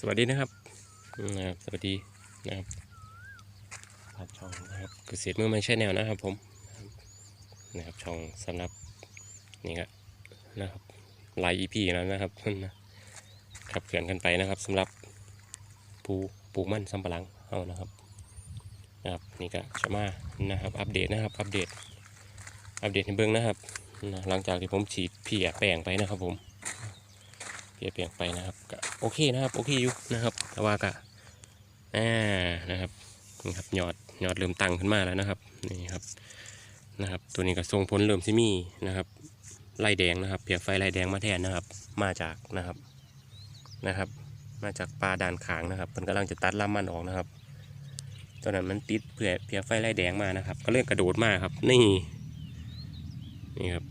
สวัสดีนะครับนะครับสวัสดีนะครับผ่านช่องนะครับเกษตรเมื่อไม่ใช่แนวนะครับผมนะครับช่องสำหรับนี่ครับนะครับไลายอีพีแล้วนะครับขับเขื่อนกันไปนะครับสำหรับปูปูมันสำปะหลังเอานะครับนะครับนี่ก็จะมานะครับอัปเดตนะครับอัปเดตอัปเดตในเบื้องนะครับนะหลังจากที่ผมฉีดเพียแป้งไปนะครับผม เปลี่ยนเปลี่ยนไปนะครับก็โอเคนะครับโอเคอยู่นะครับ แต่ว่าก็อ่านะครับนี่ครับยอดยอดเริ่มตั้งขึ้นมาแล้วนะครับนี่ครับนะครับ ตัวนี้ก็ทรงผลเริ่มซิมีนะครับไล่แดงนะครับเปียกไฟไล่แดงมาแทนนะครับ มาจากนะครับนะครับ มาจากปลาด่านขางนะครับมันกำลังจะตัดลำมันออกนะครับตอนนั้นมันติดเผื่อเพียกไฟไล่แดงมานะครับ ก็เลยกระโดดมาครับ นี่นี่ครับ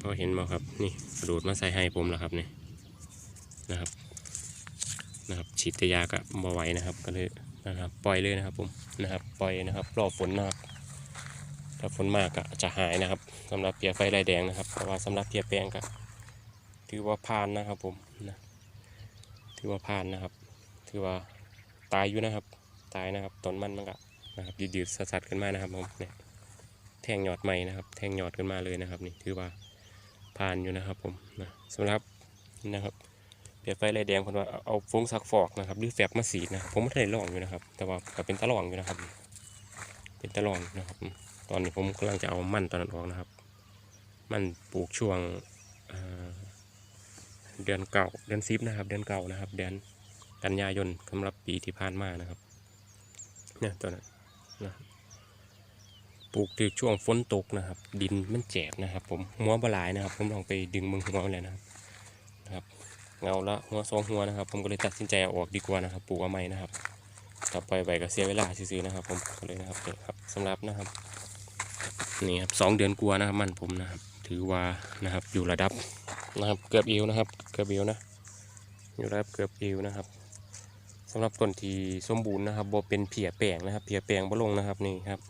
พอเห็นไหมครับนี่กระโดดมาใส่ให้ผมแล้วครับนี่ นะครับนะครับฉีดยาก็บ่ไหวนะครับก็เลยนะครับปล่อยเลยนะครับผมนะครับปล่อยนะครับรอฝนนะครับถ้าฝนมากก็จะหายนะครับสำหรับเพียไฟลายแดงนะครับแต่ว่าสำหรับเพียแปลงก็ถือว่าผ่านนะครับผมนะถือว่าผ่านนะครับ ถือว่าตายอยู่นะครับ ตายนะครับต้นมันมันก็นะครับยืดๆสัดๆขึ้นมานะครับผมเนี่ยแทงยอดใหม่นะครับ แทงยอดขึ้นมาเลยนะครับนี่ถือว่าผ่านอยู่นะครับผมนะสำหรับนะครับ เปลี่ไฟลายแดงคนว่าเอาฟงซักฟอกนะครับหรือแฟบมาสีดนะผมไม่ได้ลองอยู่นะครับ แต่ว่าก็เป็นตะลองอยู่นะครับ เป็นตะลองนะครับ ตอนนี้ผมกำลังจะเอามันตอนนั้นออกนะครับ มันปลูกช่วงเดือนเก่าเดือนซิบนะครับ เดือนเก่านะครับ เดือนกันยายนสำหรับปีที่ผ่านมานะครับเนี่ยตัวนั้นนะปลูกถึงช่วงฝนตกนะครับ ดินมันแจกนะครับ ผมหัวบลายนะครับ ผมลองไปดึงมึงหัวมาเลยนะครับนะครับ เงาละหัวสองหัวนะครับ ผมก็เลยตัดสินใจออกดีกว่านะครับปลูกเอาใหม่นะครับต่อไปไปก็เสียเวลาซื้อๆนะครับ ผมก็เลยนะครับนี่ครับสำหรับนะครับนี่ครับสองเดือนกลัวานะครับมันผมนะครับ ถือว่านะครับอยู่ระดับนะครับเกือบเอวนะครับเกือบเอวนะอยู่ระดับเกือบเอวนะครับสำหรับต้นที่สมบูรณ์นะครับบ่เป็นเพียแปลงนะครับเพียแปลงบ่ลงนะครับนี่ครับ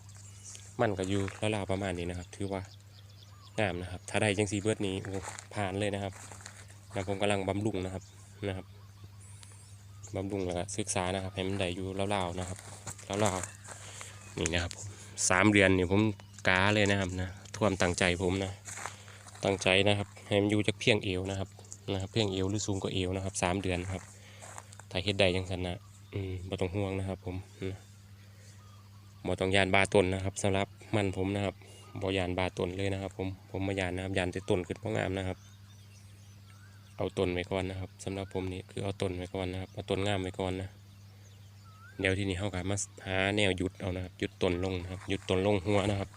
มันก็อยู่ราวประมาณนี้นะครับ ถือว่างามนะครับ ถ้าได้จังสีเบิดนี้โอ้ผ่านเลยนะครับ นะผมกำลังบำรุงนะครับนะครับบำรุงแล้วก็ศึกษานะครับให้มันได้อยู่เล่าวๆนะครับเล่าวๆนี่นะครับสามเดือนนี่ผมกาเลยนะครับนะท่วมตั้งใจผมนะตั้งใจนะครับให้มันอยู่จากเพียงเอวนะครับนะครับเพียงเอวหรือสูงกว่าเอวนะครับสามเดือนครับถ้าเฮ็ดได้จังสันนะอืมบ่ต้องห่วงนะครับ ผมนะบ่ต้องยานบาตนนะครับสำหรับมันผมนะครับบ่ยานบาตนเลยนะครับ ผมผมมายานนะครับยานแต่ต้นขึ้นเพราะงามนะครับ เอาต้นไว้ก่อนนะครับสำหรับผมนี่คือเอาต้นไว้ก่อนนะครับเอาต้นงามไว้ก่อนนะเดี๋ยวที่นี้เขาก็มาหาแนวหยุดเอานะครับหยุดต้นลงนะครับหยุดต้นลงหัวนะครับ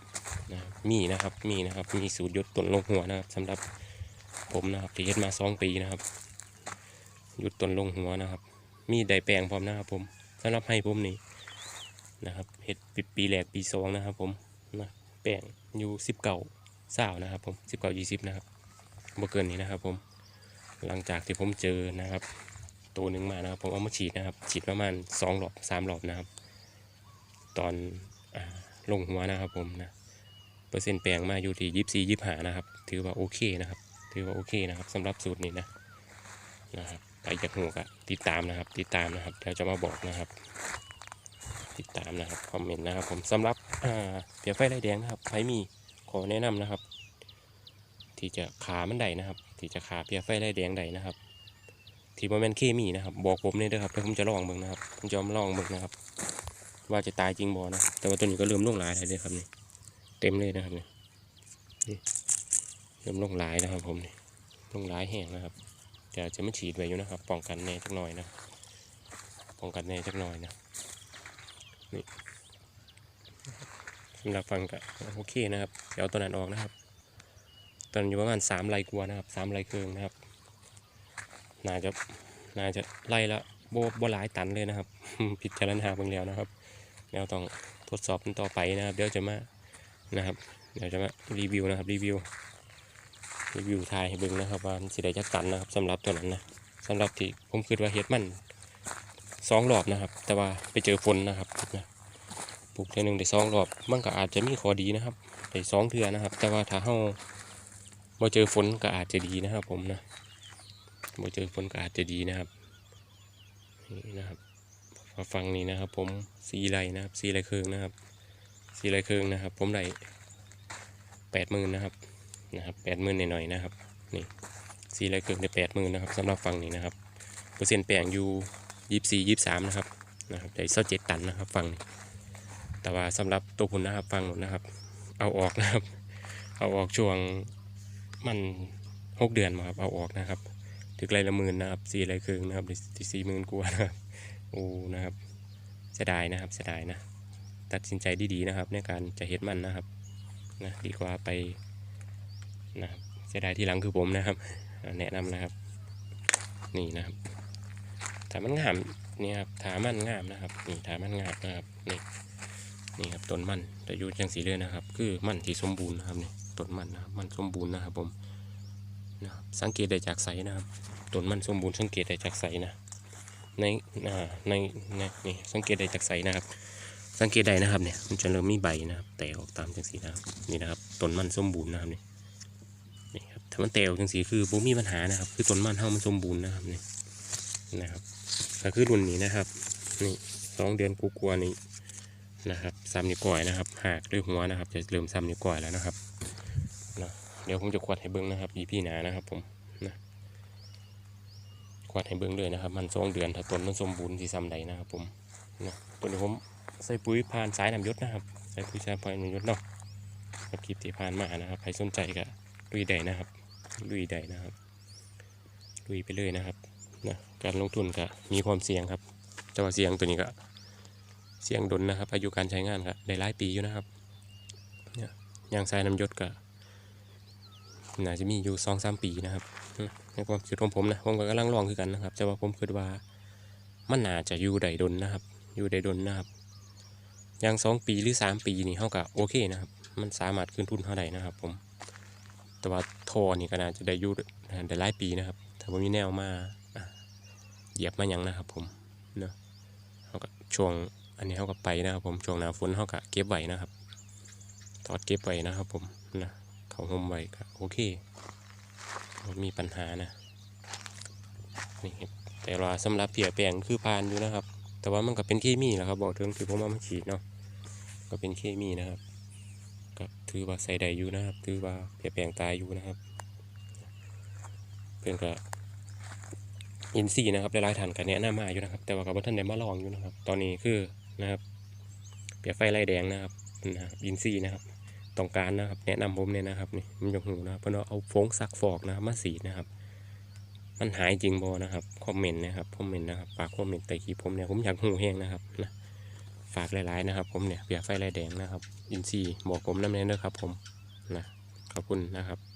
นะมีนะครับมีนะครับมีสูตรหยุดต้นลงหัวนะครับสำหรับผมนะครับที่เฮ็ดมาสองปีนะครับหยุดต้นลงหัวนะครับ มีไดแปลงพร้อมนะครับผมสำหรับให้ผมนี่นะครับเฮ็ดปีปีแรกปีสองนะครับผมนะแปลงอยู่สิบเก่าสาวนะครับผมสิบเก่ายี่สิบนะครับบ่เกินนี้นะครับผม หลังจากที่ผมเจอนะครับ ตัวหนึ่งมานะครับ ผมเอามาฉีดนะครับ ฉีดประมาณสองหลอบสามหลอบนะครับ ตอนอลงหัวนะครับผมนะเปอร์เซ็นต์แปลงมาอยู่ที่ยี่สี่ยี่ห้านะครับ ถือว่าโอเคนะครับ ถือว่าโอเคนะครับสำหรับสูตรนี้นะนะครับไปจากหูกะติดตามนะครับ ติดตามนะครับเดี๋ยวจะมาบอกนะครับ ติดตามนะครับคอมเมนต์นะครับ ผมสำหรับอ่าเปียกไฟไล่แดงนะครับใครมีขอแนะนำนะครับ ที่จะขามันได้นะครับ ที่จะขาเพียไฟไล่แดงได้นะครับ ที่โมเมนเคมีนะครับ บอกผมเลยเด้อครับแล้วผมจะลองเบิ่งนะครับผมจะเอามาลองเบิ่งนะครับ ว่าจะตายจริงบ่นะแต่ว่าตัวนี้ก็เริ่มลงหลายเลยครับนี่เต็มเลยนะครับนี่เริ่มลงหลายนะครับ ผมนี่ลงหลายแห้งนะครับเดี๋ยวจะไมาฉีดไว้อยู่นะครับ ป้องกันแน่จักหน่อยนะป้องกันแน่จักหน่อยนะนี่สำหรับฟังก็โอเคนะครับ เดี๋ยวเอาตัวนั้นออกนะครับ ตอนอยู่ประมาณสามไร่กว่านะครับสามไร่ครึ่งนะครับ น่าจะน่าจะไล่ละโบโบหลายตันเลยนะครับพิดจารณาเบิ่งแล้วนะครับเดี๋ยวต้องทดสอบกันต่อไปนะครับ เดี๋ยวจะมานะครับ เดี๋ยวจะมารีวิวนะครับรีวิวรีวิวทายให้เบิ่งนะครับว่าสิได้จักตันนะครับสำหรับตัวนั้นนะสำหรับที่ผมคิดว่าเฮ็ดมันสองรอบนะครับ แต่ว่าไปเจอฝนนะครับนะปลูกเทือหนึ่งได้สองรอบมันก็อาจจะมีข้อดีนะครับได้สองเทื่อนะครับ แต่ว่าถ้าเฮา บ่เจอฝนก็อาจจะดีนะครับ ผมนะบ่เจอฝนก็อาจจะดีนะครับนี่นะครับมาฟังนี่นะครับ ผมสีไรนะครับสีไรเครื่องนะครับสีไรเครื่องนะครับ ผมได้แปดหมื่นนะครับนะครับแปดหมื่นหน่อยๆนะครับนี่สีไรเครื่องได้แปดหมื่นนะครับสำหรับฟังนี้นะครับเปอร์เซ็นต์แปลงอยู่ยี่สี่ยี่สามนะครับนะครับได้เศร้าเจ็ดตันนะครับฟังนี้แต่ว่าสำหรับตัวผุนนะครับฟังหนุนนะครับ เอาออกนะครับ เอาออกช่วง มันหกเดือนมาครับเอาออกนะครับ ถึงไรละหมื่นนะครับสี่ไรครึ่งนะครับที่สี่หมื่นกว่านะครับโอ้นะครับเสียดายนะครับเสียดายนะ ตัดสินใจดีๆนะครับ ในการจะเฮ็ดมันนะครับนะดีกว่าไปนะครับเสียดายที่หลังคือผมนะครับ แนะนำนะครับ นี่นะครับถามันงามนี่ครับถามันงามนะครับนี่ถามันงามนะครับนี่นี่ครับต้นมันจะอยู่จังสีเลยนะครับ คือมันที่สมบูรณ์นะครับนี่ต้นมันนะมันสมบูรณ์นะครับผมนะครับสังเกตได้จากไสนะครับต้นมันสมบูรณ์สังเกตได้จากไสนะในอ่าในในนี่สังเกตได้จากไสนะครับ สังเกตได้นะครับเนี่ยมันจะเริ่มมีใบนะครับแตกออกตามจังสีนะครับนี่นะครับต้นมันสมบูรณ์นะครับนี่นี่ครับถ้ามันแตกออกจังสีคือบ่มีปัญหานะครับ คือต้นมันเฮามันสมบูรณ์นะครับนี่นะครับก็คือรุ่นนี้นะครับนี่สองเดือนกูกลัวนี่ นะครับซ้ำนิ้วก้อยนะครับ หากด้วยหัวนะครับ จะเริ่มซ้ำนิ้วก้อยแล้วนะครับนะเดี๋ยวผมจะควัดให้เบิ้งนะครับอีพี่หนานะครับ ผมนะควัดให้เบิ้งเลยนะครับ มันสองเดือนถ้าต้นมันสมบูรณ์ที่ซ้ำใดนะครับ ผมนะตัวนี้ผมใส่ปุ๋ยผ่านสายน้ำยศนะครับ ใส่ปุ๋ยสายผ่านน้ำยศเนาะกับคลิปที่ผ่านมานะครับใครสนใจก็ลุยได้นะครับลุยได้นะครับลุยไปเลยนะครับนะการลงทุนก็มีความเสี่ยงครับแต่ว่าเสี่ยงตัวนี้ก็ เสี่ยงดนนะครับ อายุการใช้งานก็ได้หลายปีอยู่นะครับเนี่ยยางสายน้ำยศก็น่าจะมีอยู่สองสามปีนะครับในความคิดของผมนะผมก็กำลังลองคือกันนะครับ แต่ว่าผมคิดว่ามันน่าจะอยู่ได้ดนนะครับ อยู่ได้ดนนะครับอย่างสองปีหรือสามปีนี่เขาก็โอเคนะครับ มันสามารถคืนทุนเท่าใดนะครับ ผม แต่ว่าทอนี่ก็น่าจะได้อยุได้หลายปีนะครับ ถ้าผมมีแนวมาเหยียบมาหยังนะครับ ผมเนาะเขาก็ช่วง อันนี้เขาก็ไปนะครับผมช่วงหน้าฝนเขาก็เก็บไว้นะครับทอดเก็บไว้นะครับผมนะเขาห่มไว้ก็โอเคมีปัญหานะนี่แต่ว่าสำหรับเพียแปลงคือพานอยู่นะครับ แต่ว่ามันก็เป็นเคมีแหละครับบอกถึงถือผมเอามาฉีดเนาะก็เป็นเคมีนะครับก็ถือว่าใส่ได้อยู่นะครับถือว่าเปลี่ยนแปลงตายอยู่นะครับเพื่อนก็อินซีนะครับหลายๆท่านก็แนะนำมาอยู่นะครับ แต่ว่ากับท่านได้มาลองอยู่นะครับ ตอนนี้คือ นะครับเปียไฟไล่แดงนะครับนะครับอินซีนะครับต้องการนะครับ แนะนำผมเนี่ยนะครับนี่มันยกหูนะครับเพื่อนเอาโฟงซักฟอกนะครับมาสีนะครับ มันหายจริงบอนะครับคอมเมนต์นะครับคอมเมนต์นะครับฝากคอมเมนต์ใต้คลิปผมเนี่ยผมอยากหูแห้งนะครับนะฝากหลายๆนะครับ ผมเนี่ยเปียไฟลายแดงนะครับ อินซีบอกผมน้ำเน้นด้วยครับผมนะขอบคุณนะครับ